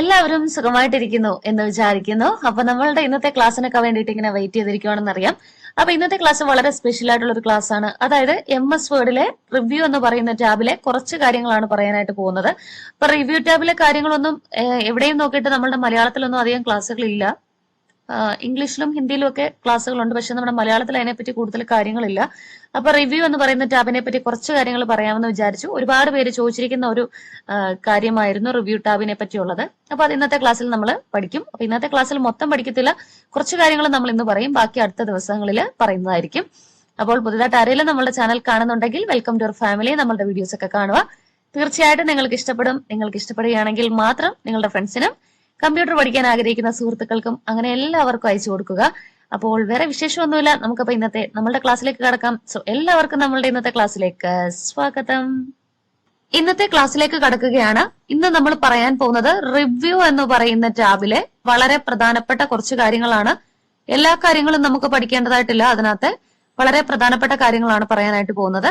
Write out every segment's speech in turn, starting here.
എല്ലാവരും സുഖമായിട്ടിരിക്കുന്നു എന്ന് വിചാരിക്കുന്നു. അപ്പൊ നമ്മളുടെ ഇന്നത്തെ ക്ലാസ്സിനൊക്കെ വേണ്ടിയിട്ട് ഇങ്ങനെ വെയിറ്റ് ചെയ്തിരിക്കുവാണെന്ന് അറിയാം. അപ്പൊ ഇന്നത്തെ ക്ലാസ് വളരെ സ്പെഷ്യൽ ആയിട്ടുള്ള ഒരു ക്ലാസ് ആണ്. അതായത് എം എസ് വേർഡിലെ റിവ്യൂ എന്ന് പറയുന്ന ടാബിലെ കുറച്ച് കാര്യങ്ങളാണ് പറയാനായിട്ട് പോകുന്നത്. അപ്പൊ റിവ്യൂ ടാബിലെ കാര്യങ്ങളൊന്നും എവിടെയും നോക്കിയിട്ട് നമ്മളുടെ മലയാളത്തിലൊന്നും അധികം ക്ലാസ്സുകളില്ല ആഹ് ഇംഗ്ലീഷിലും ഹിന്ദിയിലും ഒക്കെ ക്ലാസ്സുകളുണ്ട്. പക്ഷെ നമ്മുടെ മലയാളത്തിൽ അതിനെപ്പറ്റി കൂടുതൽ കാര്യങ്ങളില്ല. അപ്പൊ റിവ്യൂ എന്ന് പറയുന്ന ടാബിനെ പറ്റി കുറച്ച് കാര്യങ്ങൾ പറയാമെന്ന് വിചാരിച്ചു. ഒരുപാട് പേര് ചോദിച്ചിരിക്കുന്ന ഒരു കാര്യമായിരുന്നു റിവ്യൂ ടാബിനെ പറ്റിയുള്ളത്. അപ്പൊ അത് ഇന്നത്തെ ക്ലാസ്സിൽ നമ്മൾ പഠിക്കും. അപ്പൊ ഇന്നത്തെ ക്ലാസ്സിൽ മൊത്തം പഠിക്കത്തില്ല. കുറച്ച് കാര്യങ്ങൾ നമ്മൾ ഇന്ന് പറയും. ബാക്കി അടുത്ത ദിവസങ്ങളിൽ പറയുന്നതായിരിക്കും. അപ്പോൾ പുതുതായിട്ട് ആരെങ്കിലും നമ്മുടെ ചാനൽ കാണുന്നുണ്ടെങ്കിൽ വെൽക്കം ടു അവർ ഫാമിലി നമ്മളുടെ വീഡിയോസ് ഒക്കെ കാണുക. തീർച്ചയായിട്ടും നിങ്ങൾക്ക് ഇഷ്ടപ്പെടും. നിങ്ങൾക്ക് ഇഷ്ടപ്പെടുകയാണെങ്കിൽ മാത്രം നിങ്ങളുടെ ഫ്രണ്ട്സിനും കമ്പ്യൂട്ടർ പഠിക്കാൻ ആഗ്രഹിക്കുന്ന സുഹൃത്തുക്കൾക്കും അങ്ങനെ എല്ലാവർക്കും അയച്ചു കൊടുക്കുക. അപ്പോൾ വേറെ വിശേഷമൊന്നുമില്ല. നമുക്കപ്പോ ഇന്നത്തെ നമ്മളുടെ ക്ലാസ്സിലേക്ക് കടക്കാം. സോ എല്ലാവർക്കും നമ്മളുടെ ഇന്നത്തെ ക്ലാസ്സിലേക്ക് സ്വാഗതം. ഇന്നത്തെ ക്ലാസ്സിലേക്ക് കടക്കുകയാണ്. ഇന്ന് നമ്മൾ പറയാൻ പോകുന്നത് റിവ്യൂ എന്ന് പറയുന്ന ടാബിലെ വളരെ പ്രധാനപ്പെട്ട കുറച്ച് കാര്യങ്ങളാണ്. എല്ലാ കാര്യങ്ങളും നമുക്ക് പഠിക്കേണ്ടതായിട്ടില്ല അതിനകത്ത്. വളരെ പ്രധാനപ്പെട്ട കാര്യങ്ങളാണ് പറയാനായിട്ട് പോകുന്നത്.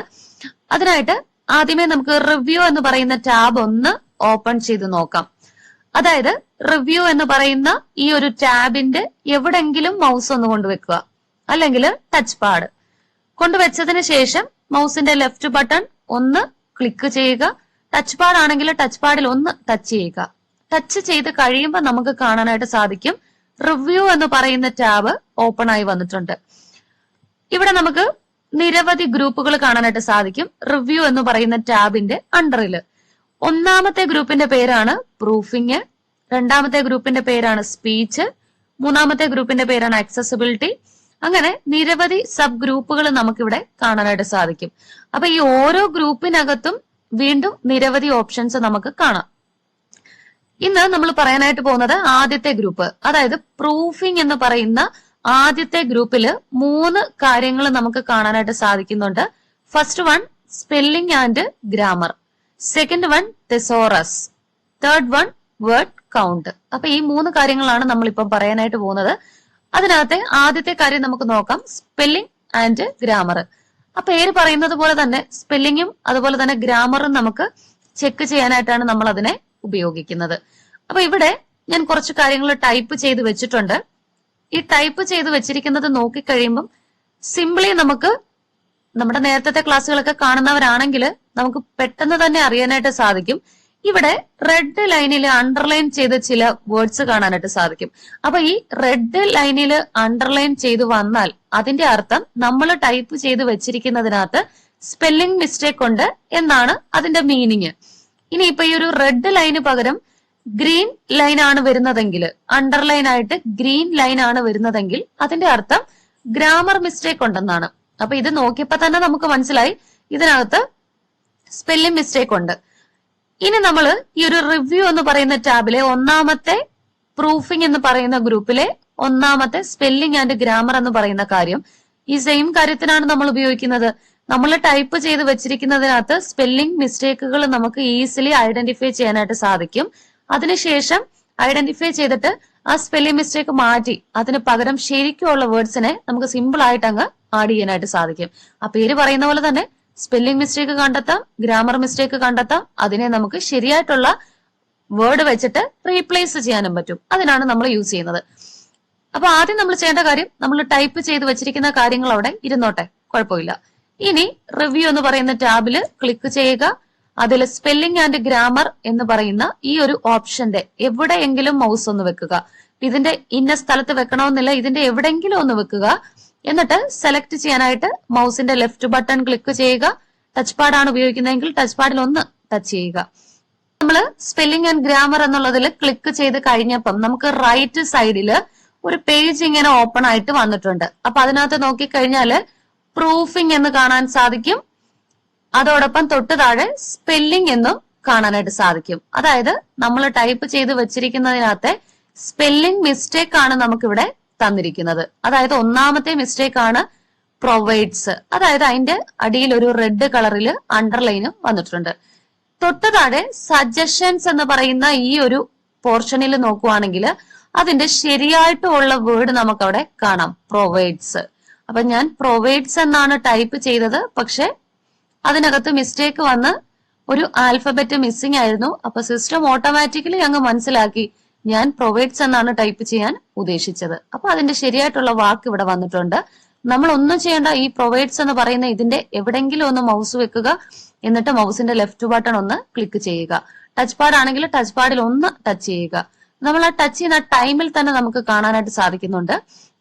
അതിനായിട്ട് ആദ്യമേ നമുക്ക് റിവ്യൂ എന്ന് പറയുന്ന ടാബ് ഒന്ന് ഓപ്പൺ ചെയ്ത് നോക്കാം. അതായത് റിവ്യൂ എന്ന് പറയുന്ന ഈ ഒരു ടാബിന്റെ എവിടെങ്കിലും മൗസ് ഒന്ന് കൊണ്ടുവെക്കുക. അല്ലെങ്കിൽ ടച്ച് പാഡ് കൊണ്ടുവച്ചതിന് ശേഷം മൗസിന്റെ ലെഫ്റ്റ് ബട്ടൺ ഒന്ന് ക്ലിക്ക് ചെയ്യുക. ടച്ച് പാഡ് ആണെങ്കിൽ ടച്ച് പാഡിൽ ഒന്ന് ടച്ച് ചെയ്യുക. ടച്ച് ചെയ്ത് കഴിയുമ്പോൾ നമുക്ക് കാണാനായിട്ട് സാധിക്കും റിവ്യൂ എന്ന് പറയുന്ന ടാബ് ഓപ്പൺ ആയി വന്നിട്ടുണ്ട്. ഇവിടെ നമുക്ക് നിരവധി ഗ്രൂപ്പുകൾ കാണാനായിട്ട് സാധിക്കും. റിവ്യൂ എന്ന് പറയുന്ന ടാബിന്റെ അണ്ടറിൽ ഒന്നാമത്തെ ഗ്രൂപ്പിന്റെ പേരാണ് പ്രൂഫിങ് രണ്ടാമത്തെ ഗ്രൂപ്പിന്റെ പേരാണ് സ്പീച്ച് മൂന്നാമത്തെ ഗ്രൂപ്പിന്റെ പേരാണ് ആക്സസിബിലിറ്റി അങ്ങനെ നിരവധി സബ് ഗ്രൂപ്പുകൾ നമുക്കിവിടെ കാണാനായിട്ട് സാധിക്കും. അപ്പൊ ഈ ഓരോ ഗ്രൂപ്പിനകത്തും വീണ്ടും നിരവധി ഓപ്ഷൻസ് നമുക്ക് കാണാം. ഇന്ന് നമ്മൾ പറയാനായിട്ട് പോകുന്നത് ആദ്യത്തെ ഗ്രൂപ്പ് അതായത് പ്രൂഫിംഗ് എന്ന് പറയുന്ന ആദ്യത്തെ ഗ്രൂപ്പിൽ മൂന്ന് കാര്യങ്ങൾ നമുക്ക് കാണാനായിട്ട് സാധിക്കുന്നുണ്ട്. First one spelling and grammar second one thesaurus third one word count അപ്പൊ ഈ മൂന്ന് കാര്യങ്ങളാണ് നമ്മൾ ഇപ്പം പറയാനായിട്ട് പോകുന്നത്. അതിനകത്തെ ആദ്യത്തെ കാര്യം നമുക്ക് നോക്കാം. സ്പെല്ലിംഗ് ആൻഡ് ഗ്രാമർ ആ പേര് പറയുന്നത് പോലെ തന്നെ സ്പെല്ലിങ്ങും അതുപോലെ തന്നെ ഗ്രാമറും നമുക്ക് ചെക്ക് ചെയ്യാനായിട്ടാണ് നമ്മൾ അതിനെ ഉപയോഗിക്കുന്നത്. അപ്പൊ ഇവിടെ ഞാൻ കുറച്ച് കാര്യങ്ങൾ ടൈപ്പ് ചെയ്ത് വെച്ചിട്ടുണ്ട്. ഈ ടൈപ്പ് ചെയ്ത് വെച്ചിരിക്കുന്നത് നോക്കിക്കഴിയുമ്പം സിംപിളി നമുക്ക് നമ്മുടെ നേരത്തെ ക്ലാസ്സുകളൊക്കെ കാണുന്നവരാണെങ്കിൽ നമുക്ക് പെട്ടെന്ന് തന്നെ അറിയാനായിട്ട് സാധിക്കും. ഇവിടെ റെഡ് ലൈനിൽ അണ്ടർലൈൻ ചെയ്ത ചില വേർഡ്സ് കാണാനായിട്ട് സാധിക്കും. അപ്പൊ ഈ റെഡ് ലൈനിൽ അണ്ടർലൈൻ ചെയ്ത് വന്നാൽ അതിന്റെ അർത്ഥം നമ്മൾ ടൈപ്പ് ചെയ്ത് വെച്ചിരിക്കുന്നതിനകത്ത് സ്പെല്ലിംഗ് മിസ്റ്റേക്ക് ഉണ്ട് എന്നാണ് അതിന്റെ മീനിങ് ഇനി ഇപ്പൊ ഈ ഒരു റെഡ് ലൈന് പകരം ഗ്രീൻ ലൈൻ ആണ് വരുന്നതെങ്കിൽ അണ്ടർലൈൻ ആയിട്ട് ഗ്രീൻ ലൈൻ ആണ് വരുന്നതെങ്കിൽ അതിന്റെ അർത്ഥം ഗ്രാമർ മിസ്റ്റേക്ക് ഉണ്ടെന്നാണ്. അപ്പൊ ഇത് നോക്കിയപ്പോ തന്നെ നമുക്ക് മനസ്സിലായി. ഇതിനകത്ത് സ്പെല്ലിംഗ് മിസ്റ്റേക്ക് ഉണ്ട്. ഇനി നമ്മൾ ഈ ഒരു റിവ്യൂ എന്ന് പറയുന്ന ടാബിലെ ഒന്നാമത്തെ പ്രൂഫിംഗ് എന്ന് പറയുന്ന ഗ്രൂപ്പിലെ ഒന്നാമത്തെ സ്പെല്ലിംഗ് ആൻഡ് ഗ്രാമർ എന്ന് പറയുന്ന കാര്യം ഈ സെയിം കാര്യത്തിനാണ് നമ്മൾ ഉപയോഗിക്കുന്നത്. നമ്മൾ ടൈപ്പ് ചെയ്ത് വെച്ചിരിക്കുന്നതിനകത്ത് സ്പെല്ലിംഗ് മിസ്റ്റേക്കുകൾ നമുക്ക് ഈസിലി ഐഡന്റിഫൈ ചെയ്യാനായിട്ട് സാധിക്കും. അതിനുശേഷം ഐഡന്റിഫൈ ചെയ്തിട്ട് ആ സ്പെല്ലിംഗ് മിസ്റ്റേക്ക് മാറ്റി അതിന് പകരം ശരിക്കുള്ള വേർഡ്സിനെ നമുക്ക് സിമ്പിൾ ആയിട്ട് അങ്ങ് ആഡ് ചെയ്യാനായിട്ട് സാധിക്കും. ആ പേര് പറയുന്ന പോലെ തന്നെ സ്പെല്ലിംഗ് മിസ്റ്റേക്ക് കണ്ടെത്താം ഗ്രാമർ മിസ്റ്റേക്ക് കണ്ടെത്താം. അതിനെ നമുക്ക് ശരിയായിട്ടുള്ള വേർഡ് വെച്ചിട്ട് റീപ്ലേസ് ചെയ്യാനും പറ്റും. അതിനാണ് നമ്മൾ യൂസ് ചെയ്യുന്നത്. അപ്പൊ ആദ്യം നമ്മൾ ചെയ്യേണ്ട കാര്യം നമ്മൾ ടൈപ്പ് ചെയ്ത് വെച്ചിരിക്കുന്ന കാര്യങ്ങൾ അവിടെ ഇരുന്നോട്ടെ. കുഴപ്പമില്ല. ഇനി റിവ്യൂ എന്ന് പറയുന്ന ടാബിൽ ക്ലിക്ക് ചെയ്യുക. അതിൽ സ്പെല്ലിംഗ് ആൻഡ് ഗ്രാമർ എന്ന് പറയുന്ന ഈ ഒരു ഓപ്ഷന്റെ എവിടെയെങ്കിലും മൗസ് ഒന്ന് വെക്കുക. ഇതിന്റെ ഇന്ന സ്ഥലത്ത് വെക്കണമെന്നില്ല ഇതിന്റെ എവിടെയെങ്കിലും ഒന്ന് വെക്കുക. എന്നിട്ട് സെലക്ട് ചെയ്യാനായിട്ട് മൗസിന്റെ ലെഫ്റ്റ് ബട്ടൺ ക്ലിക്ക് ചെയ്യുക. ടച്ച് പാഡാണ് ഉപയോഗിക്കുന്നതെങ്കിൽ ടച്ച് പാഡിൽ ഒന്ന് ടച്ച് ചെയ്യുക. നമ്മൾ സ്പെല്ലിംഗ് ആൻഡ് ഗ്രാമർ എന്നുള്ളതിൽ ക്ലിക്ക് ചെയ്ത് കഴിഞ്ഞപ്പം നമുക്ക് റൈറ്റ് സൈഡിൽ ഒരു പേജ് ഇങ്ങനെ ഓപ്പൺ ആയിട്ട് വന്നിട്ടുണ്ട്. അപ്പൊ അതിനകത്ത് നോക്കിക്കഴിഞ്ഞാൽ പ്രൂഫിംഗ് എന്ന് കാണാൻ സാധിക്കും. അതോടൊപ്പം തൊട്ട് താഴെ സ്പെല്ലിംഗ് എന്നും കാണാനായിട്ട് സാധിക്കും. അതായത് നമ്മൾ ടൈപ്പ് ചെയ്ത് വെച്ചിരിക്കുന്നതിനകത്തെ സ്പെല്ലിംഗ് മിസ്റ്റേക്ക് ആണ് നമുക്കിവിടെ തന്നിരിക്കുന്നത്. അതായത് ഒന്നാമത്തെ മിസ്റ്റേക്ക് ആണ് പ്രൊവൈഡ്സ് അതായത് അതിന്റെ അടിയിൽ ഒരു റെഡ് കളറിൽ അണ്ടർലൈനും വന്നിട്ടുണ്ട്. തൊട്ട് താഴെ സജഷൻസ് എന്ന് പറയുന്ന ഈ ഒരു പോർഷനിൽ നോക്കുവാണെങ്കിൽ അതിന്റെ ശരിയായിട്ടുള്ള വേർഡ് നമുക്ക് അവിടെ കാണാം. പ്രൊവൈഡ്സ് അപ്പൊ ഞാൻ പ്രൊവൈഡ്സ് എന്നാണ് ടൈപ്പ് ചെയ്തത്. പക്ഷെ അതിനകത്ത് മിസ്റ്റേക്ക് വന്ന് ഒരു ആൽഫബറ്റ് മിസ്സിംഗ് ആയിരുന്നു. അപ്പൊ സിസ്റ്റം ഓട്ടോമാറ്റിക്കലി അങ്ങ് മനസ്സിലാക്കി. ഞാൻ പ്രൊവൈഡ്സ് എന്നാണ് ടൈപ്പ് ചെയ്യാൻ ഉദ്ദേശിച്ചത്. അപ്പൊ അതിന്റെ ശരിയായിട്ടുള്ള വാക്ക് ഇവിടെ വന്നിട്ടുണ്ട്. നമ്മൾ ഒന്നും ചെയ്യേണ്ട ഈ പ്രൊവൈഡ്സ് എന്ന് പറയുന്ന ഇതിന്റെ എവിടെങ്കിലും ഒന്ന് മൗസ് വെക്കുക. എന്നിട്ട് മൗസിന്റെ ലെഫ്റ്റ് ബട്ടൺ ഒന്ന് ക്ലിക്ക് ചെയ്യുക. ടച്ച് പാഡ് ആണെങ്കിൽ ടച്ച് പാഡിൽ ഒന്ന് ടച്ച് ചെയ്യുക. നമ്മൾ ആ ടച്ച് ചെയ്യുന്ന ടൈമിൽ തന്നെ നമുക്ക് കാണാനായിട്ട് സാധിക്കുന്നുണ്ട്.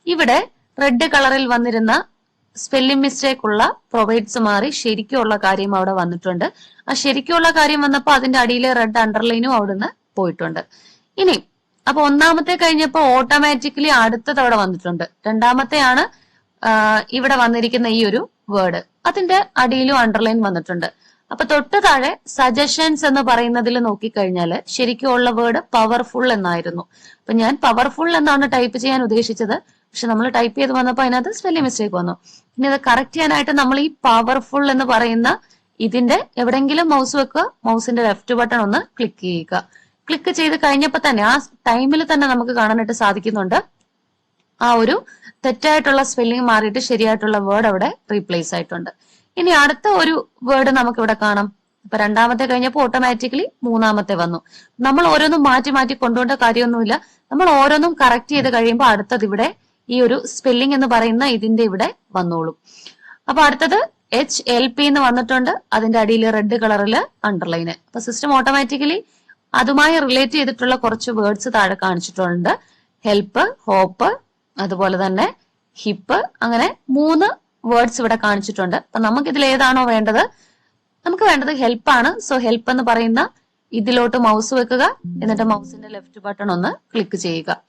ഇവിടെ റെഡ് കളറിൽ വന്നിരുന്ന സ്പെല്ലിംഗ് മിസ്റ്റേക്ക് ഉള്ള പ്രൊവൈഡ്സ് മാറി ശരിക്കുള്ള കാര്യം അവിടെ വന്നിട്ടുണ്ട്. ആ ശരിക്കുള്ള കാര്യം വന്നപ്പോൾ അതിന്റെ അടിയിലെ റെഡ് അണ്ടർലൈനും അവിടുന്ന് പോയിട്ടുണ്ട്. ഇനി അപ്പൊ ഒന്നാമത്തെ കഴിഞ്ഞപ്പോ ഓട്ടോമാറ്റിക്കലി അടുത്തത് അവിടെ വന്നിട്ടുണ്ട്. രണ്ടാമത്തെയാണ് ഇവിടെ വന്നിരിക്കുന്ന ഈ ഒരു വേർഡ് അതിന്റെ അടിയിലും അണ്ടർലൈൻ വന്നിട്ടുണ്ട്. അപ്പൊ തൊട്ട് താഴെ സജഷൻസ് എന്ന് പറയുന്നതിൽ നോക്കിക്കഴിഞ്ഞാൽ ശരിക്കും ഉള്ള വേർഡ് പവർഫുൾ എന്നായിരുന്നു. അപ്പൊ ഞാൻ പവർഫുൾ എന്നാണ് ടൈപ്പ് ചെയ്യാൻ ഉദ്ദേശിച്ചത്. പക്ഷെ നമ്മൾ ടൈപ്പ് ചെയ്ത് വന്നപ്പോൾ അതിനകത്ത് സ്പെല്ലിംഗ് മിസ്റ്റേക്ക് വന്നു. ഇനി അത് കറക്റ്റ് ചെയ്യാനായിട്ട് നമ്മൾ ഈ പവർഫുൾ എന്ന് പറയുന്ന ഇതിന്റെ എവിടെങ്കിലും മൗസ് വെക്കുക മൗസിന്റെ ലെഫ്റ്റ് ബട്ടൺ ഒന്ന് ക്ലിക്ക് ചെയ്യുക. ക്ലിക്ക് ചെയ്ത് കഴിഞ്ഞപ്പോൾ തന്നെ ആ ടൈമിൽ തന്നെ നമുക്ക് കാണാനായിട്ട് സാധിക്കുന്നുണ്ട്. ആ ഒരു തെറ്റായിട്ടുള്ള സ്പെല്ലിംഗ് മാറിയിട്ട് ശരിയായിട്ടുള്ള വേർഡ് അവിടെ റീപ്ലേസ് ആയിട്ടുണ്ട്. ഇനി അടുത്ത ഒരു വേർഡ് നമുക്ക് ഇവിടെ കാണാം. ഇപ്പൊ രണ്ടാമത്തെ കഴിഞ്ഞപ്പോൾ ഓട്ടോമാറ്റിക്കലി മൂന്നാമത്തെ വന്നു. നമ്മൾ ഓരോന്നും മാറ്റി മാറ്റി കൊണ്ടുപോകേണ്ട കാര്യമൊന്നുമില്ല. നമ്മൾ ഓരോന്നും കറക്റ്റ് ചെയ്ത് കഴിയുമ്പോൾ അടുത്തത് ഇവിടെ ഈ ഒരു സ്പെല്ലിംഗ് എന്ന് പറയുന്ന ഇതിന്റെ ഇവിടെ വന്നോളും. അപ്പൊ അടുത്തത് എച്ച് എൽ പി എന്ന് വന്നിട്ടുണ്ട്. അതിന്റെ അടിയിൽ റെഡ് കളറിൽ അണ്ടർലൈന് അപ്പൊ സിസ്റ്റം ഓട്ടോമാറ്റിക്കലി അതുമായി റിലേറ്റ് ചെയ്തിട്ടുള്ള കുറച്ച് വേർഡ്സ് താഴെ കാണിച്ചിട്ടുണ്ട്. ഹെൽപ്പ് ഹോപ്പ് അതുപോലെ തന്നെ ഹിപ്പ് അങ്ങനെ മൂന്ന് വേർഡ്സ് ഇവിടെ കാണിച്ചിട്ടുണ്ട്. അപ്പൊ നമുക്ക് ഇതിൽ ഏതാണോ വേണ്ടത്? നമുക്ക് വേണ്ടത് ഹെൽപ്പ് ആണ്. സോ ഹെൽപ്പ് എന്ന് പറയുന്ന ഇതിലോട്ട് മൗസ് വെക്കുക. എന്നിട്ട് മൗസിന്റെ ലെഫ്റ്റ് ബട്ടൺ ഒന്ന് ക്ലിക്ക് ചെയ്യുക.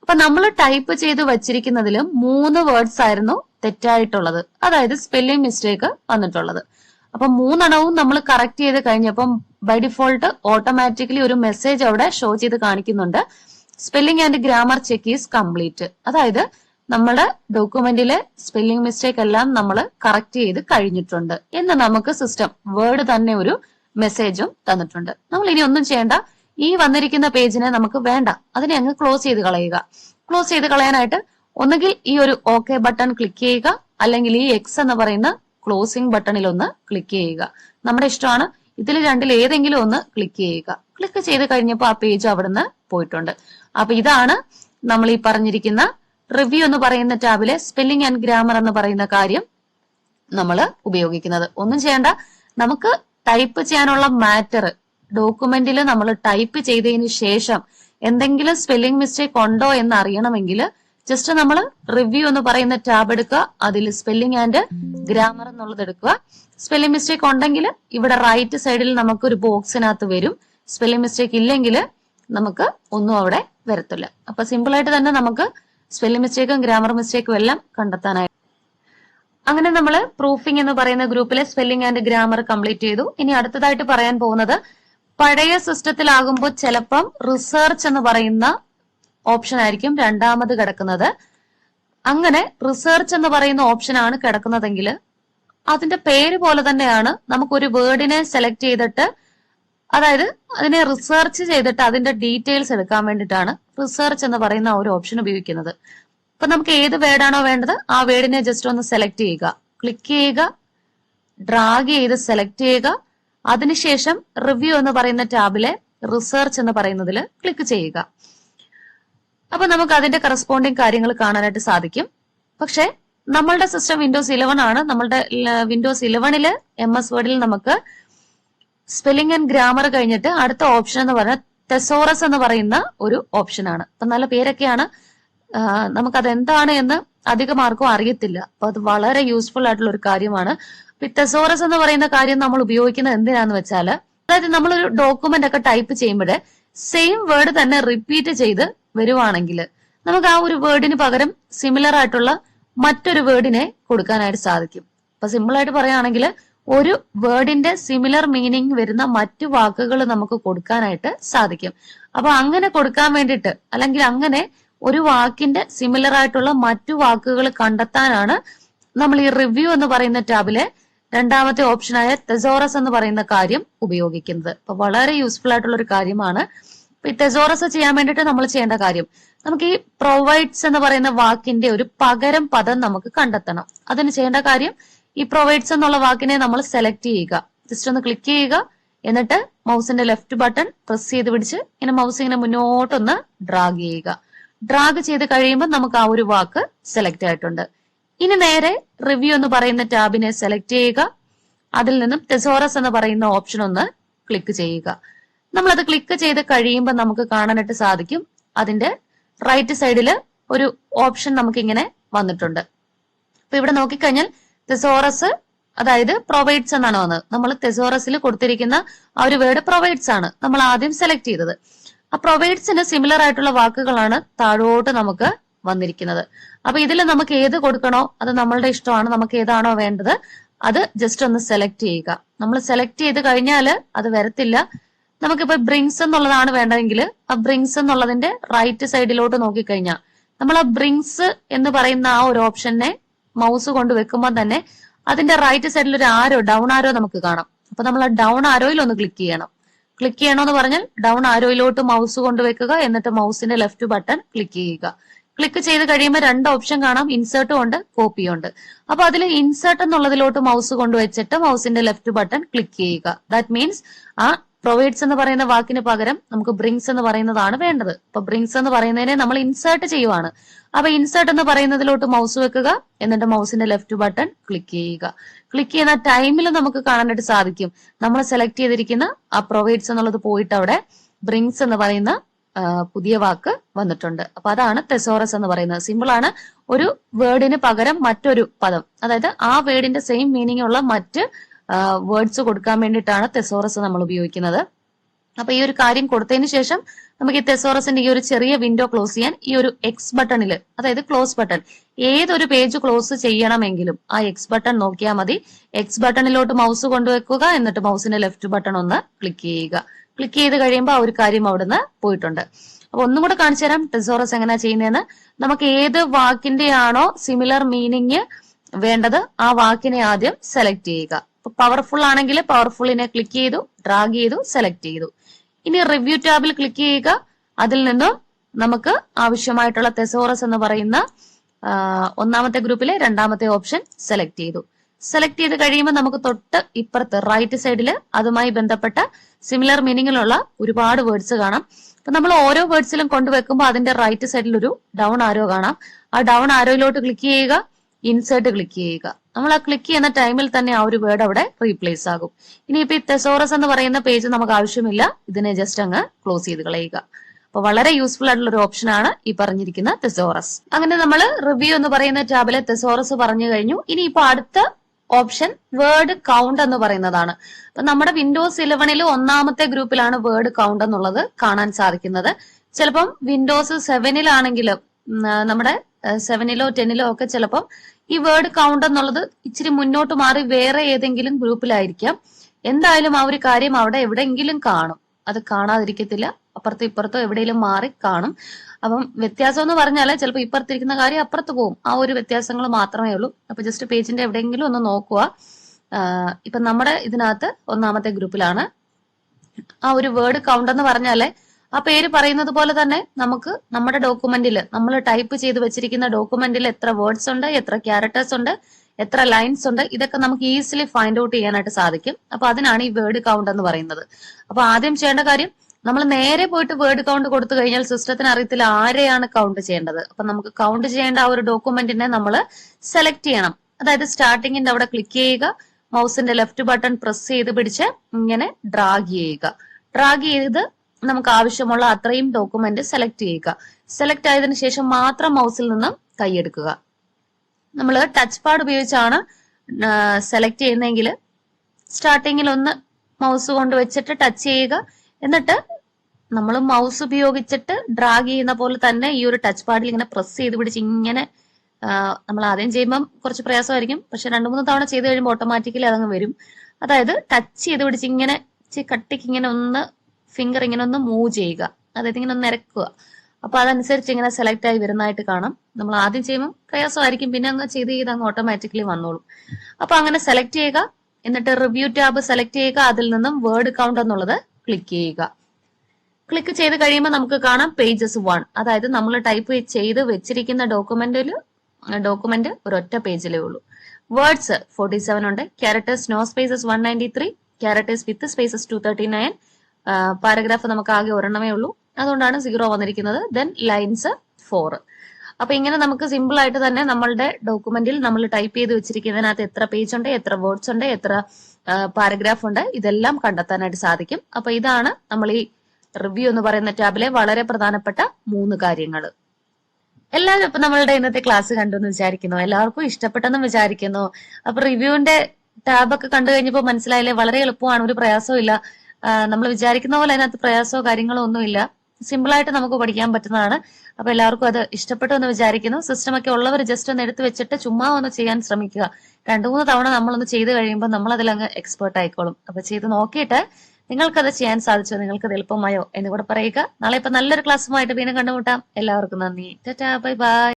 അപ്പൊ നമ്മൾ ടൈപ്പ് ചെയ്ത് വച്ചിരിക്കുന്നതിൽ മൂന്ന് വേർഡ്സ് ആയിരുന്നു തെറ്റായിട്ടുള്ളത്. അതായത് സ്പെല്ലിംഗ് മിസ്റ്റേക്ക് വന്നിട്ടുള്ളത്. അപ്പൊ മൂന്നെണ്ണവും നമ്മൾ കറക്റ്റ് ചെയ്ത് കഴിഞ്ഞപ്പം ബൈ ഡിഫോൾട്ട് ഓട്ടോമാറ്റിക്കലി ഒരു മെസ്സേജ് അവിടെ ഷോ ചെയ്ത് കാണിക്കുന്നുണ്ട്. Spelling and grammar check is complete അതായത് നമ്മുടെ ഡോക്യുമെന്റിലെ സ്പെല്ലിംഗ് മിസ്റ്റേക്ക് എല്ലാം നമ്മൾ കറക്റ്റ് ചെയ്ത് കഴിഞ്ഞിട്ടുണ്ട്. എന്ന് നമുക്ക് സിസ്റ്റം വേർഡ് തന്നെ ഒരു മെസ്സേജും തന്നിട്ടുണ്ട്. നമ്മൾ ഇനി ഒന്നും ചെയ്യേണ്ട. ഈ വന്നിരിക്കുന്ന പേജിനെ നമുക്ക് വേണ്ട. അതിനെ അങ്ങ് ക്ലോസ് ചെയ്ത് കളയുക. ക്ലോസ് ചെയ്ത് കളയാനായിട്ട് ഒന്നുകിൽ ഈ ഒരു ഓക്കെ ബട്ടൺ ക്ലിക്ക് ചെയ്യുക അല്ലെങ്കിൽ ഈ എക്സ് എന്ന് പറയുന്ന ക്ലോസിംഗ് ബട്ടണിൽ ഒന്ന് ക്ലിക്ക് ചെയ്യുക. നമ്മുടെ ഇഷ്ടമാണ്. ഇതിൽ രണ്ടിൽ ഏതെങ്കിലും ഒന്ന് ക്ലിക്ക് ചെയ്യുക. ക്ലിക്ക് ചെയ്ത് കഴിഞ്ഞപ്പോൾ ആ പേജ് അവിടുന്ന് പോയിട്ടുണ്ട്. അപ്പൊ ഇതാണ് നമ്മൾ ഈ പറഞ്ഞിരിക്കുന്ന റിവ്യൂ എന്ന് പറയുന്ന ടാബിലെ സ്പെല്ലിംഗ് ആൻഡ് ഗ്രാമർ എന്ന് പറയുന്ന കാര്യം നമ്മൾ ഉപയോഗിക്കുന്നത്. ഒന്നും ചെയ്യേണ്ട. നമുക്ക് ടൈപ്പ് ചെയ്യാനുള്ള മാറ്റർ ഡോക്യുമെന്റിൽ നമ്മൾ ടൈപ്പ് ചെയ്തതിന് ശേഷം എന്തെങ്കിലും സ്പെല്ലിംഗ് മിസ്റ്റേക്ക് ഉണ്ടോ എന്ന് അറിയണമെങ്കിൽ ജസ്റ്റ് നമ്മൾ റിവ്യൂ എന്ന് പറയുന്ന ടാബ് എടുക്കുക. അതിൽ സ്പെല്ലിംഗ് ആൻഡ് ഗ്രാമർ എന്നുള്ളത് എടുക്കുക. സ്പെല്ലിംഗ് മിസ്റ്റേക്ക് ഉണ്ടെങ്കിൽ ഇവിടെ റൈറ്റ് സൈഡിൽ നമുക്ക് ഒരു ബോക്സിനകത്ത് വരും. സ്പെല്ലിംഗ് മിസ്റ്റേക്ക് ഇല്ലെങ്കിൽ നമുക്ക് ഒന്നും അവിടെ വരത്തില്ല. അപ്പൊ സിമ്പിൾ ആയിട്ട് തന്നെ നമുക്ക് സ്പെല്ലിംഗ് മിസ്റ്റേക്കും ഗ്രാമർ മിസ്റ്റേക്കും എല്ലാം കണ്ടെത്താനായിട്ട് അങ്ങനെ നമ്മൾ പ്രൂഫിംഗ് എന്ന് പറയുന്ന ഗ്രൂപ്പിലെ സ്പെല്ലിംഗ് ആൻഡ് ഗ്രാമർ കംപ്ലീറ്റ് ചെയ്തു. ഇനി അടുത്തതായിട്ട് പറയാൻ പോകുന്നത് പഴയ സിസ്റ്റത്തിലാകുമ്പോൾ ചിലപ്പം റിസർച്ച് എന്ന് പറയുന്ന ഓപ്ഷൻ ആയിരിക്കും രണ്ടാമത് കിടക്കുന്നത്. അങ്ങനെ റിസർച്ച് എന്ന് പറയുന്ന ഓപ്ഷൻ ആണ് കിടക്കുന്നതെങ്കിൽ അതിന്റെ പേര് പോലെ തന്നെയാണ് നമുക്കൊരു വേർഡിനെ സെലക്ട് ചെയ്തിട്ട് അതായത് അതിനെ റിസർച്ച് ചെയ്തിട്ട് അതിന്റെ ഡീറ്റെയിൽസ് എടുക്കാൻ വേണ്ടിയിട്ടാണ് റിസർച്ച് എന്ന് പറയുന്ന ഒരു ഓപ്ഷൻ ഉപയോഗിക്കുന്നത്. അപ്പൊ നമുക്ക് ഏത് വേർഡാണോ വേണ്ടത് ആ വേർഡിനെ ജസ്റ്റ് ഒന്ന് സെലക്ട് ചെയ്യുക. ക്ലിക്ക് ചെയ്യുക ഡ്രാഗ് ചെയ്ത് സെലക്ട് ചെയ്യുക. അതിനുശേഷം റിവ്യൂ എന്ന് പറയുന്ന ടാബിലെ റിസർച്ച് എന്ന് പറയുന്നതിൽ ക്ലിക്ക് ചെയ്യുക. അപ്പൊ നമുക്ക് അതിന്റെ കറസ്പോണ്ടിങ് കാര്യങ്ങൾ കാണാനായിട്ട് സാധിക്കും. പക്ഷെ നമ്മളുടെ സിസ്റ്റം വിൻഡോസ് ഇലവൻ ആണ്. നമ്മളുടെ വിൻഡോസ് ഇലവനിൽ എം എസ് വേർഡിൽ നമുക്ക് സ്പെല്ലിംഗ് ആൻഡ് ഗ്രാമർ കഴിഞ്ഞിട്ട് അടുത്ത ഓപ്ഷൻ എന്ന് പറഞ്ഞാൽ തെസോറസ് എന്ന് പറയുന്ന ഒരു ഓപ്ഷൻ ആണ്. അപ്പൊ നല്ല പേരൊക്കെയാണ്. നമുക്ക് അത് എന്താണ് എന്ന് അധികം ആർക്കും അറിയത്തില്ല. അപ്പൊ അത് വളരെ യൂസ്ഫുൾ ആയിട്ടുള്ള ഒരു കാര്യമാണ് തെസോറസ് എന്ന് പറയുന്ന കാര്യം നമ്മൾ ഉപയോഗിക്കുന്നത് എന്തിനാന്ന് വെച്ചാൽ അതായത് നമ്മളൊരു ഡോക്യുമെന്റ് ഒക്കെ ടൈപ്പ് ചെയ്യുമ്പോൾ സെയിം വേർഡ് തന്നെ റിപ്പീറ്റ് ചെയ്ത് വരുവാണെങ്കിൽ നമുക്ക് ആ ഒരു വേർഡിന് പകരം സിമിലർ ആയിട്ടുള്ള മറ്റൊരു വേർഡിനെ കൊടുക്കാനായിട്ട് സാധിക്കും. അപ്പൊ സിമ്പിൾ ആയിട്ട് പറയുകയാണെങ്കിൽ ഒരു വേർഡിന്റെ സിമിലർ മീനിങ് വരുന്ന മറ്റു വാക്കുകൾ നമുക്ക് കൊടുക്കാനായിട്ട് സാധിക്കും. അപ്പൊ അങ്ങനെ കൊടുക്കാൻ വേണ്ടിയിട്ട് അല്ലെങ്കിൽ അങ്ങനെ ഒരു വാക്കിന്റെ സിമിലർ ആയിട്ടുള്ള മറ്റു വാക്കുകൾ കണ്ടെത്താനാണ് നമ്മൾ ഈ റിവ്യൂ എന്ന് പറയുന്ന ടാബിലെ രണ്ടാമത്തെ ഓപ്ഷനായ തെസോറസ് എന്ന് പറയുന്ന കാര്യം ഉപയോഗിക്കുന്നത്. അപ്പൊ വളരെ യൂസ്ഫുൾ ആയിട്ടുള്ള ഒരു കാര്യമാണ് ഈ തെസോറസ് ചെയ്യാൻ വേണ്ടിയിട്ട് നമ്മൾ ചെയ്യേണ്ട കാര്യം നമുക്ക് ഈ പ്രൊവൈഡ്സ് എന്ന് പറയുന്ന വാക്കിന്റെ ഒരു പകരം പദം നമുക്ക് കണ്ടെത്തണം. അതിന് ചെയ്യേണ്ട കാര്യം ഈ പ്രൊവൈഡ്സ് എന്നുള്ള വാക്കിനെ നമ്മൾ സെലക്ട് ചെയ്യുക. ജസ്റ്റ് ഒന്ന് ക്ലിക്ക് ചെയ്യുക എന്നിട്ട് മൗസിന്റെ ലെഫ്റ്റ് ബട്ടൺ പ്രസ് ചെയ്ത് പിടിച്ച് ഇങ്ങനെ മൗസ് ഇങ്ങനെ മുന്നോട്ടൊന്ന് ഡ്രാഗ് ചെയ്യുക. ഡ്രാഗ് ചെയ്ത് കഴിയുമ്പോൾ നമുക്ക് ആ ഒരു വാക്ക് സെലക്ട് ആയിട്ടുണ്ട്. ഇനി നേരെ റിവ്യൂ എന്ന് പറയുന്ന ടാബിനെ സെലക്ട് ചെയ്യുക. അതിൽ നിന്നും തെസോറസ് എന്ന് പറയുന്ന ഓപ്ഷൻ ഒന്ന് ക്ലിക്ക് ചെയ്യുക. നമ്മൾ അത് ക്ലിക്ക് ചെയ്ത് കഴിയുമ്പോൾ നമുക്ക് കാണാനായിട്ട് സാധിക്കും. അതിന്റെ റൈറ്റ് സൈഡിൽ ഒരു ഓപ്ഷൻ നമുക്ക് ഇങ്ങനെ വന്നിട്ടുണ്ട്. അപ്പൊ ഇവിടെ നോക്കിക്കഴിഞ്ഞാൽ തെസോറസ് അതായത് പ്രൊവൈഡ്സ് എന്നാണ് വന്നത്. നമ്മൾ തെസോറസിൽ കൊടുത്തിരിക്കുന്ന ആ ഒരു വേർഡ് പ്രൊവൈഡ്സ് ആണ് നമ്മൾ ആദ്യം സെലക്ട് ചെയ്തത്. ആ പ്രൊവൈഡ്സിന് സിമിലർ ആയിട്ടുള്ള വാക്കുകളാണ് താഴോട്ട് നമുക്ക് വന്നിരിക്കുന്നത്. അപ്പൊ ഇതിൽ നമുക്ക് ഏത് കൊടുക്കണോ അത് നമ്മളുടെ ഇഷ്ടമാണ് നമുക്ക് ഏതാണോ വേണ്ടത് അത് ജസ്റ്റ് ഒന്ന് സെലക്ട് ചെയ്യുക. നമ്മൾ സെലക്ട് ചെയ്ത് കഴിഞ്ഞാൽ അത് വരത്തില്ല. നമുക്കിപ്പോ ബ്രിങ്സ് എന്നുള്ളതാണ് വേണ്ടതെങ്കിൽ ആ ബ്രിങ്സ് എന്നുള്ളതിന്റെ റൈറ്റ് സൈഡിലോട്ട് നോക്കിക്കഴിഞ്ഞാൽ നമ്മൾ ആ ബ്രിങ്സ് എന്ന് പറയുന്ന ആ ഒരു ഓപ്ഷനെ മൗസ് കൊണ്ട് വെക്കുമ്പോൾ തന്നെ അതിന്റെ റൈറ്റ് സൈഡിൽ ഒരു ആരോ ഡൗൺ ആരോ നമുക്ക് കാണാം. അപ്പൊ നമ്മൾ ആ ഡൗൺ ആരോയിൽ ഒന്ന് ക്ലിക്ക് ചെയ്യണം. ക്ലിക്ക് ചെയ്യണമെന്ന് പറഞ്ഞാൽ ഡൗൺ ആരോയിലോട്ട് മൗസ് കൊണ്ട് വെക്കുക എന്നിട്ട് മൗസിന്റെ ലെഫ്റ്റ് ബട്ടൺ ക്ലിക്ക് ചെയ്യുക. ക്ലിക്ക് ചെയ്ത് കഴിയുമ്പോൾ രണ്ട് ഓപ്ഷൻ കാണാം. ഇൻസേർട്ടും ഉണ്ട് കോപ്പിയും ഉണ്ട്. അപ്പൊ അതിൽ ഇൻസേർട്ട് എന്നുള്ളതിലോട്ട് മൗസ് കൊണ്ട് വെച്ചിട്ട് മൗസിന്റെ ലെഫ്റ്റ് ബട്ടൺ ക്ലിക്ക് ചെയ്യുക. ദാറ്റ് മീൻസ് ആ പ്രൊവൈഡ്സ് എന്ന് പറയുന്ന വാക്കിന് പകരം നമുക്ക് ബ്രിങ്സ് എന്ന് പറയുന്നതാണ് വേണ്ടത്. അപ്പൊ ബ്രിങ്സ് എന്ന് പറയുന്നതിനെ നമ്മൾ ഇൻസേർട്ട് ചെയ്യുവാണ്. അപ്പൊ ഇൻസേർട്ട് എന്ന് പറയുന്നതിലോട്ട് മൗസ് വെക്കുക എന്നിട്ട് മൗസിന്റെ ലെഫ്റ്റ് ബട്ടൺ ക്ലിക്ക് ചെയ്യുക. ക്ലിക്ക് ചെയ്യുന്ന ടൈമിൽ നമുക്ക് കാണാനായിട്ട് സാധിക്കും. നമ്മൾ സെലക്ട് ചെയ്തിരിക്കുന്ന ആ പ്രൊവൈഡ്സ് എന്നുള്ളത് പോയിട്ട് അവിടെ ബ്രിങ്സ് എന്ന് പറയുന്ന പുതിയ വാക്ക് വന്നിട്ടുണ്ട്. അപ്പൊ അതാണ് തെസോറസ് എന്ന് പറയുന്നത്. സിമ്പിൾ ആണ് ഒരു വേർഡിന് പകരം മറ്റൊരു പദം. അതായത് ആ വേർഡിന്റെ സെയിം മീനിങ് ഉള്ള മറ്റ് വേർഡ്സ് കൊടുക്കാൻ വേണ്ടിയിട്ടാണ് തെസോറസ് നമ്മൾ ഉപയോഗിക്കുന്നത്. അപ്പൊ ഈ ഒരു കാര്യം കൊടുത്തതിന് ശേഷം നമുക്ക് ഈ തെസോറസിന്റെ ഈ ഒരു ചെറിയ വിൻഡോ ക്ലോസ് ചെയ്യാൻ ഈ ഒരു എക്സ് ബട്ടണിൽ അതായത് ക്ലോസ് ബട്ടൺ ഏതൊരു പേജ് ക്ലോസ് ചെയ്യണമെങ്കിലും ആ എക്സ് ബട്ടൺ നോക്കിയാൽ മതി. എക്സ് ബട്ടണിലോട്ട് മൗസ് കൊണ്ടുവെക്കുക എന്നിട്ട് മൗസിന്റെ ലെഫ്റ്റ് ബട്ടൺ ഒന്ന് ക്ലിക്ക് ചെയ്യുക. ക്ലിക്ക് ചെയ്ത് കഴിയുമ്പോൾ ആ ഒരു കാര്യം അവിടുന്ന് പോയിട്ടുണ്ട്. അപ്പൊ ഒന്നും കൂടെ കാണിച്ചു തരാം. ടെസോറസ് എങ്ങനെയാ ചെയ്യുന്നതെന്ന്. നമുക്ക് ഏത് വാക്കിന്റെ ആണോ സിമിലർ മീനിങ് വേണ്ടത് ആ വാക്കിനെ ആദ്യം സെലക്ട് ചെയ്യുക. പവർഫുൾ ആണെങ്കിൽ പവർഫുള്ളിനെ ക്ലിക്ക് ചെയ്തു ഡ്രാഗ് ചെയ്തു സെലക്ട് ചെയ്തു. ഇനി റിവ്യൂ ടാബിൽ ക്ലിക്ക് ചെയ്യുക. അതിൽ നിന്നും നമുക്ക് ആവശ്യമായിട്ടുള്ള തെസോറസ് എന്ന് പറയുന്ന ഒന്നാമത്തെ ഗ്രൂപ്പിലെ രണ്ടാമത്തെ ഓപ്ഷൻ സെലക്ട് ചെയ്തു. സെലക്ട് ചെയ്ത് കഴിയുമ്പോൾ നമുക്ക് തൊട്ട് ഇപ്പുറത്ത് റൈറ്റ് സൈഡിൽ അതുമായി ബന്ധപ്പെട്ട സിമിലർ മീനിങ്ങിലുള്ള ഒരുപാട് വേർഡ്സ് കാണാം. അപ്പൊ നമ്മൾ ഓരോ വേർഡ്സിലും കൊണ്ടുവെക്കുമ്പോൾ അതിന്റെ റൈറ്റ് സൈഡിൽ ഒരു ഡൗൺ ആരോ കാണാം. ആ ഡൗൺ ആരോയിലോട്ട് ക്ലിക്ക് ചെയ്യുക ഇൻസേർട്ട് ക്ലിക്ക് ചെയ്യുക. നമ്മൾ ആ ക്ലിക്ക് ചെയ്യുന്ന ടൈമിൽ തന്നെ ആ ഒരു വേർഡ് അവിടെ റീപ്ലേസ് ആകും. ഇനിയിപ്പോ ഈ തെസോറസ് എന്ന് പറയുന്ന പേജ് നമുക്ക് ആവശ്യമില്ല. ഇതിനെ ജസ്റ്റ് അങ്ങ് ക്ലോസ് ചെയ്ത് കളയുക. അപ്പൊ വളരെ യൂസ്ഫുൾ ആയിട്ടുള്ള ഒരു ഓപ്ഷൻ ആണ് ഈ പറഞ്ഞിരിക്കുന്ന തെസോറസ് അങ്ങനെ നമ്മൾ റിവ്യൂ എന്ന് പറയുന്ന ടാബിലെ തെസോറസ് പറഞ്ഞു കഴിഞ്ഞു. ഇനി ഇപ്പൊ അടുത്ത ഓപ്ഷൻ വേർഡ് കൗണ്ട് എന്ന് പറയുന്നതാണ്. അപ്പൊ നമ്മുടെ വിൻഡോസ് ഇലവനിൽ ഒന്നാമത്തെ ഗ്രൂപ്പിലാണ് വേർഡ് കൗണ്ട് എന്നുള്ളത് കാണാൻ സാധിക്കുന്നത്. ചിലപ്പം വിൻഡോസ് സെവനിലാണെങ്കിലും നമ്മുടെ സെവനിലോ ടെന്നിലോ ഒക്കെ ചിലപ്പം ഈ വേർഡ് കൗണ്ട് എന്നുള്ളത് ഇച്ചിരി മുന്നോട്ട് മാറി വേറെ ഏതെങ്കിലും ഗ്രൂപ്പിലായിരിക്കാം. എന്തായാലും ആ ഒരു കാര്യം അവിടെ എവിടെയെങ്കിലും കാണും. അത് കാണാതിരിക്കത്തില്ല. അപ്പുറത്തോ ഇപ്പുറത്തോ എവിടെയെങ്കിലും മാറി കാണും. അപ്പം വ്യത്യാസം എന്ന് പറഞ്ഞാൽ ചിലപ്പോൾ ഇപ്പുറത്തിരിക്കുന്ന കാര്യം അപ്പുറത്ത് പോകും. ആ ഒരു വ്യത്യാസങ്ങൾ മാത്രമേ ഉള്ളൂ. അപ്പൊ ജസ്റ്റ് പേജിന്റെ എവിടെയെങ്കിലും ഒന്ന് നോക്കുക. ഇപ്പൊ നമ്മുടെ ഇതിനകത്ത് ഒന്നാമത്തെ ഗ്രൂപ്പിലാണ്. ആ ഒരു വേർഡ് കൗണ്ട് എന്ന് പറഞ്ഞാൽ ആ പേര് പറയുന്നത് പോലെ തന്നെ നമുക്ക് നമ്മുടെ ഡോക്യുമെന്റിൽ നമ്മൾ ടൈപ്പ് ചെയ്ത് വെച്ചിരിക്കുന്ന ഡോക്യുമെന്റിൽ എത്ര വേർഡ്സ് ഉണ്ട് എത്ര ക്യാരക്ടേഴ്സ് ഉണ്ട് എത്ര ലൈൻസ് ഉണ്ട് ഇതൊക്കെ നമുക്ക് ഈസിലി ഫൈൻഡ് ഔട്ട് ചെയ്യാനായിട്ട് സാധിക്കും. അപ്പൊ അതിനാണ് ഈ വേർഡ് കൗണ്ട് എന്ന് പറയുന്നത്. അപ്പൊ ആദ്യം ചെയ്യേണ്ട കാര്യം നമ്മൾ നേരെ പോയിട്ട് വേർഡ് കൗണ്ട് കൊടുത്തു കഴിഞ്ഞാൽ സിസ്റ്റത്തിന് അറിയത്തില്ല ആരെയാണ് കൗണ്ട് ചെയ്യേണ്ടത്. അപ്പൊ നമുക്ക് കൗണ്ട് ചെയ്യേണ്ട ആ ഒരു ഡോക്യുമെന്റിനെ നമ്മൾ സെലക്ട് ചെയ്യണം. അതായത് സ്റ്റാർട്ടിങ്ങിന്റെ അവിടെ ക്ലിക്ക് ചെയ്യുക മൗസിന്റെ ലെഫ്റ്റ് ബട്ടൺ പ്രസ് ചെയ്ത് പിടിച്ച് ഇങ്ങനെ ഡ്രാഗ് ചെയ്യുക. ഡ്രാഗ് ചെയ്ത് നമുക്ക് ആവശ്യമുള്ള അത്രയും ഡോക്യുമെന്റ് സെലക്ട് ചെയ്യുക. സെലക്ട് ആയതിനു ശേഷം മാത്രം മൗസിൽ നിന്നും കൈയെടുക്കുക നമ്മൾ ടച്ച് പാഡ് ഉപയോഗിച്ചാണ് സെലക്ട് ചെയ്യുന്നതെങ്കിൽ സ്റ്റാർട്ടിങ്ങിൽ ഒന്ന് മൗസ് കൊണ്ട് വെച്ചിട്ട് ടച്ച് ചെയ്യുക. എന്നിട്ട് നമ്മൾ മൗസ് ഉപയോഗിച്ചിട്ട് ഡ്രാഗ് ചെയ്യുന്ന പോലെ തന്നെ ഈ ഒരു ടച്ച് പാഡിൽ ഇങ്ങനെ പ്രസ് ചെയ്ത് പിടിച്ച് ഇങ്ങനെ നമ്മൾ ആദ്യം ചെയ്യുമ്പം കുറച്ച് പ്രയാസമായിരിക്കും. പക്ഷെ രണ്ടു മൂന്ന് തവണ ചെയ്ത് കഴിയുമ്പോൾ ഓട്ടോമാറ്റിക്കലി അതങ്ങ് വരും. അതായത് ടച്ച് ചെയ്ത് പിടിച്ച് ഇങ്ങനെ കട്ടിക്ക് ഇങ്ങനെ ഒന്ന് ഫിംഗർ ഇങ്ങനെ ഒന്ന് മൂവ് ചെയ്യുക. അതായത് ഇങ്ങനെ ഒന്ന് ഇറക്കുക. അപ്പൊ അതനുസരിച്ച് ഇങ്ങനെ സെലക്ട് ആയി വരുന്നതായിട്ട് കാണാം. നമ്മൾ ആദ്യം ചെയ്യുമ്പോൾ പ്രയാസമായിരിക്കും. പിന്നെ അങ്ങ് ചെയ്ത് ചെയ്ത് അങ്ങ് ഓട്ടോമാറ്റിക്കലി വന്നോളും. അപ്പൊ അങ്ങനെ സെലക്ട് ചെയ്യുക. എന്നിട്ട് റിവ്യൂ ടാബ് സെലക്ട് ചെയ്യുക. അതിൽ നിന്നും വേർഡ് കൗണ്ട് എന്നുള്ളത് ക്ലിക്ക് ചെയ്യുക. ക്ലിക്ക് ചെയ്ത് കഴിയുമ്പോൾ നമുക്ക് കാണാം പേജസ് വൺ അതായത് നമ്മൾ ടൈപ്പ് ചെയ്ത് വെച്ചിരിക്കുന്ന ഡോക്യുമെന്റിൽ ഡോക്യുമെന്റ് ഒരൊറ്റ പേജിലേ ഉള്ളൂ. വേർഡ്സ് ഫോർട്ടി സെവൻ ഉണ്ട്. Characters no spaces one ninety three characters with spaces two thirty nine paragraph നമുക്ക് ആകെ ഒരെണ്ണമേ ഉള്ളൂ. അതുകൊണ്ടാണ് സീറോ വന്നിരിക്കുന്നത്. ദെൻ ലൈൻസ് ഫോർ അപ്പൊ ഇങ്ങനെ നമുക്ക് സിമ്പിൾ ആയിട്ട് തന്നെ നമ്മളുടെ ഡോക്യുമെന്റിൽ നമ്മൾ ടൈപ്പ് ചെയ്ത് വെച്ചിരിക്കുന്നതിനകത്ത് എത്ര പേജ് ഉണ്ട് എത്ര വേർഡ്സ് ഉണ്ട് എത്ര പാരഗ്രാഫ് ഉണ്ട് ഇതെല്ലാം കണ്ടെത്താനായിട്ട് സാധിക്കും. അപ്പൊ ഇതാണ് നമ്മൾ ഈ റിവ്യൂ എന്ന് പറയുന്ന ടാബിലെ വളരെ പ്രധാനപ്പെട്ട മൂന്ന് കാര്യങ്ങൾ എല്ലാവരും ഇപ്പൊ നമ്മളുടെ ഇന്നത്തെ ക്ലാസ് കണ്ടു എന്ന് വിചാരിക്കുന്നു. എല്ലാവർക്കും ഇഷ്ടപ്പെട്ടെന്ന് വിചാരിക്കുന്നു. അപ്പൊ റിവ്യൂവിന്റെ ടാബൊക്കെ കണ്ടു കഴിഞ്ഞപ്പോൾ മനസ്സിലായില്ലേ? വളരെ എളുപ്പമാണ് ഒരു പ്രയാസവും ഇല്ല നമ്മൾ വിചാരിക്കുന്ന പോലെ അതിനകത്ത് പ്രയാസമോ കാര്യങ്ങളോ ഒന്നുമില്ല. സിമ്പിൾ ആയിട്ട് നമുക്ക് പഠിക്കാൻ പറ്റുന്നതാണ്. അപ്പൊ എല്ലാവർക്കും അത് ഇഷ്ടപ്പെട്ടു എന്ന് വിചാരിക്കുന്നു. സിസ്റ്റം ഒക്കെ ഉള്ളവർ ജസ്റ്റ് ഒന്ന് എടുത്തു വെച്ചിട്ട് ചുമ്മാ ഒന്ന് ചെയ്യാൻ ശ്രമിക്കുക. രണ്ടു മൂന്ന് തവണ നമ്മളൊന്ന് ചെയ്ത് കഴിയുമ്പോൾ നമ്മൾ അതിലങ്ങ് എക്സ്പേർട്ട് ആയിക്കോളും. അപ്പൊ ചെയ്ത് നോക്കിയിട്ട് നിങ്ങൾക്കത് ചെയ്യാൻ സാധിച്ചോ നിങ്ങൾക്കത് എളുപ്പമായോ എന്ന് കൂടെ പറയുക. നാളെ ഇപ്പൊ നല്ലൊരു ക്ലാസ്സുമായിട്ട് വീണ്ടും കണ്ടുമുട്ടാം. എല്ലാവർക്കും നന്ദി. Tata bye bye.